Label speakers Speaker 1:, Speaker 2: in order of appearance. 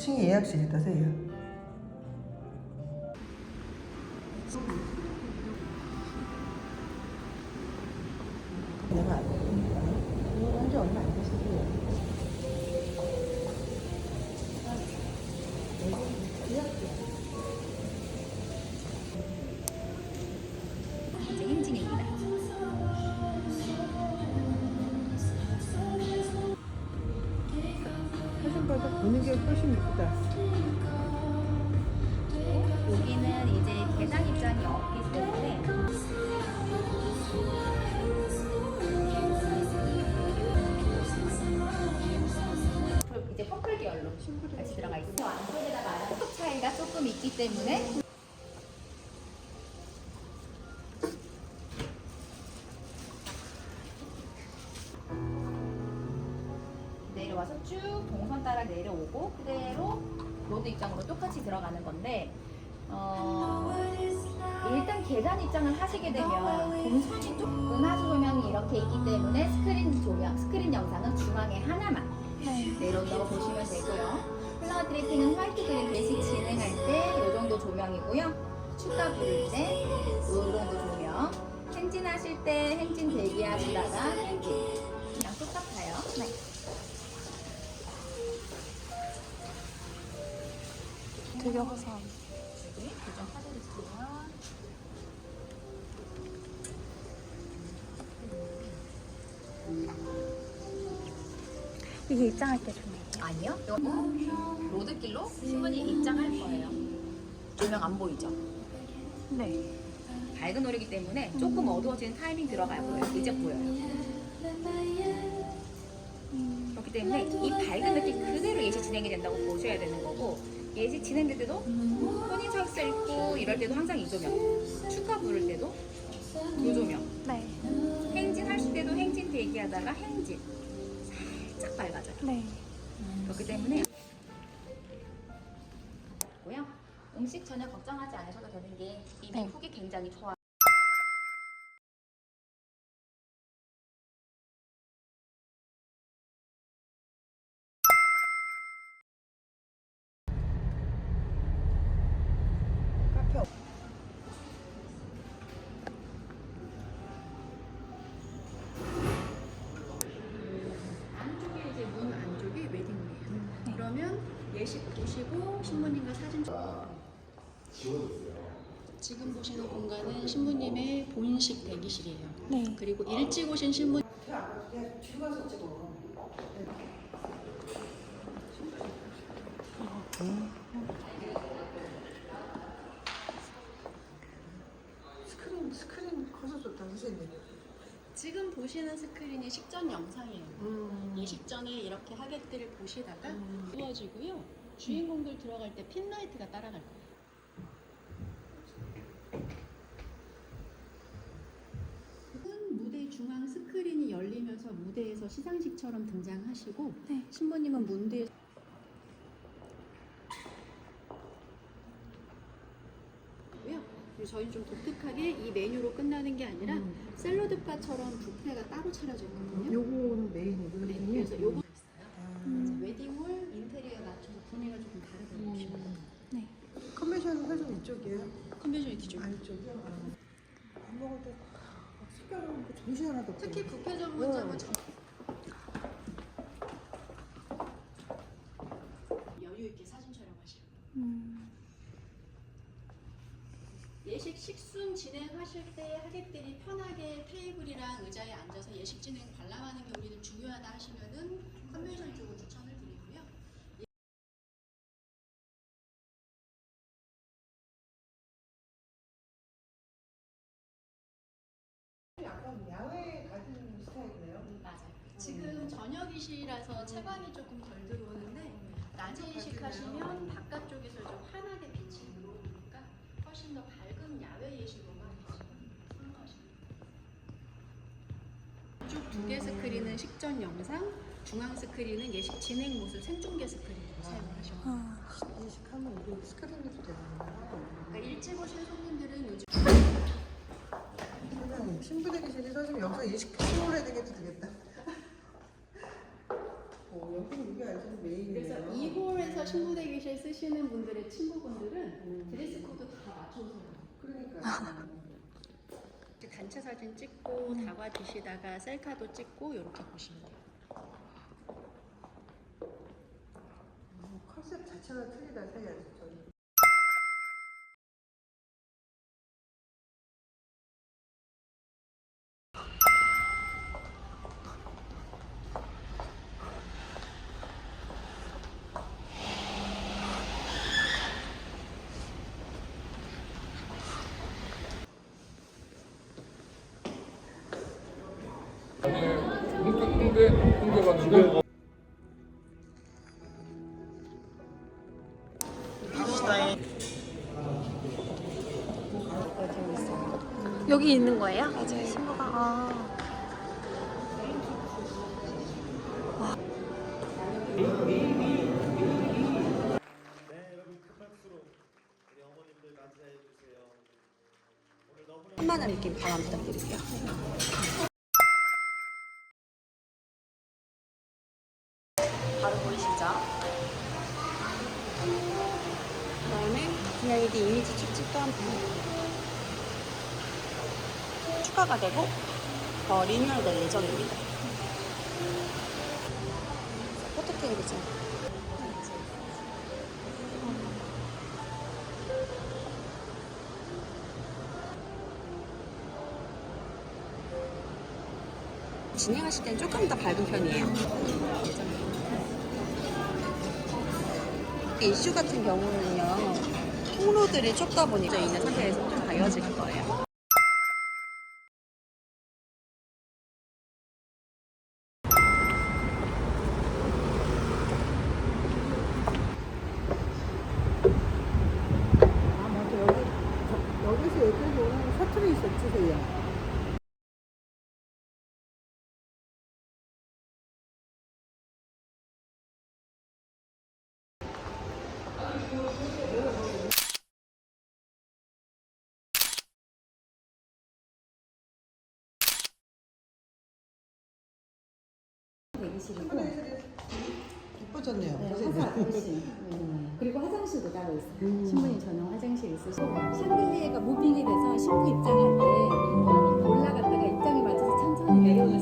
Speaker 1: 2층에 예약실 있다 세요. 내가
Speaker 2: 있기 때문에 내려와서 쭉 동선 따라 내려오고 그대로 로드 입장으로 똑같이 들어가는 건데 어, 일단 계단 입장을 하시게 되면 동선이 좀 은하 조명이 이렇게 있기 때문에 스크린 조명, 스크린 영상은 중앙에 하나만 내려온다고 보시면 되고요. 플라워 트래핑은 화이트 그린 베이식 진행할 때 이 정도 조명이고요. 축가 부를 때 이 정도 조명. 행진하실 때 행진 대기하시다가 행진. 그냥 똑같아요. 네.
Speaker 3: 되게 화사한.
Speaker 2: 여기 교정 카드리스트고요.
Speaker 3: 이게 입장할 때 좋네요.
Speaker 2: 아니요. 이거 로드길로 신분이 입장할 거예요. 조명 안 보이죠?
Speaker 3: 네.
Speaker 2: 밝은 노래이기 때문에 조금 어두워지는 타이밍 들어가야 보여요. 이제 보여요. 그렇기 때문에 이 밝은 느낌 그대로 예시 진행이 된다고 보셔야 되는 거고 예시 진행될 때도 혼인 서있어 있고 이럴 때도 항상 이 조명 축하 부를 때도 이 조명
Speaker 3: 네.
Speaker 2: 행진 하실 때도 행진 대기하다가 행진 살짝 밝아져요.
Speaker 3: 네.
Speaker 2: 그렇기 때문에 고요. 음식 전혀 걱정하지 않으셔도 되는 게 이미
Speaker 3: 네.
Speaker 2: 후기 굉장히 좋아.
Speaker 1: 카페 없-
Speaker 4: 안쪽에 이제 문 안쪽이 웨딩룸이에요. 그러면 보시고 신부님과 사진 찍 지금 보시는 공간은 신부님의 본식 대기실이에요.
Speaker 3: 네.
Speaker 4: 그리고 일찍 오신 신부.
Speaker 1: 스크린 스크린 커서 좋다 선생님.
Speaker 4: 지금 보시는 스크린이 식전 영상이에요.
Speaker 1: 음.
Speaker 4: 예식 전에 이렇게 하객들을 보시다가 구워지고요. 주인공들 들어갈 때 핀라이트가 따라갈 거예요. 큰 무대 중앙 스크린이 열리면서 무대에서 시상식처럼 등장하시고
Speaker 3: 네.
Speaker 4: 신부님은. 그리고 저희는 좀 독특하게 이 메뉴로 끝나는 게 아니라
Speaker 1: 음.
Speaker 4: 샐러드 바처럼 뷔페가 따로 차려져 있거든요.
Speaker 1: 요거는 메인이고
Speaker 4: 네, 그래서 요거 있어요.
Speaker 1: 음.
Speaker 4: 이제 웨딩홀 인테리어에 맞춰서 분위기가 조금 다르다고 보시면 돼요.
Speaker 3: 네.
Speaker 1: 이쪽이에요?
Speaker 4: 컨벤션이 뒤쪽.
Speaker 1: 안쪽이요? 아. 밥 먹을 때 색깔은 그 정신 하나도 없고
Speaker 4: 특히 뷔페 전문점은 저- 여유 있게 사진 촬영하시고
Speaker 3: 음.
Speaker 4: 예식 식순 진행하실 때 하객들이 편하게 테이블이랑 의자에 앉아서 예식 진행 관람하는 게 우리는 중요하다 하시면은 컨벤션 쪽을 추천을 저녁이시라서 채광이 조금 덜 들어오는데 낮에 예식하시면 바깥쪽에서 좀 환하게 빛이 들어오니까 훨씬 더 밝은 야외 예식으로만 쭉두 개 스크린은 식전 영상, 중앙 스크린은 예식 진행 모습 생중계 스크린으로.
Speaker 3: 아.
Speaker 1: 이식하면 우리 스크린도 되는구나.
Speaker 4: 그러니까 일찍 오신 손님들은 요즘
Speaker 1: 선생님 신부 대기실에서 지금 여기서 예식 해야 되겠도 되겠다. 오 여기 이게 알죠 메인이네요.
Speaker 4: 그래서 2홀 회사에서 신부 대 기실 쓰시는 분들의 친구분들은 드레스 코드 다 맞춰서
Speaker 1: 그러니까.
Speaker 4: 단체 사진 찍고 다과 드시다가 셀카도 찍고 이렇게 보시면 돼요.
Speaker 1: 음, 컨셉 자체가 틀리다 생각 이 저는.
Speaker 5: 홍대 홍대 홍대 갔는데
Speaker 3: 여기 있는 거예요? 맞아요. 신부가. 아.
Speaker 6: 한만한 느낌 바람 부탁드릴게요. 이미지 축집도 한 번. 추가가 되고 더 리뉴얼 될 예정입니다. 포토케이크죠. 진행하실 때는 조금 더 밝은 편이에요. 이슈 같은 경우는요, 통로들이 좁다 보니 있는 상태에서 좀 가려질 거예요.
Speaker 1: 아, 맞아. 여기, 저, 여기서 여기까지 오는 셔틀이 있었지, 세야.
Speaker 7: 대기실이고
Speaker 1: 이뻐졌네요.
Speaker 7: 네,
Speaker 1: 선생님.
Speaker 7: 화사 대신 그리고 화장실도 따로 있어요. 신부님 전용 화장실 있으시고 샹들리에가 무빙이 돼서 신부 입장할 때 올라갔다가 입장에 맞춰서 천천히 내려오는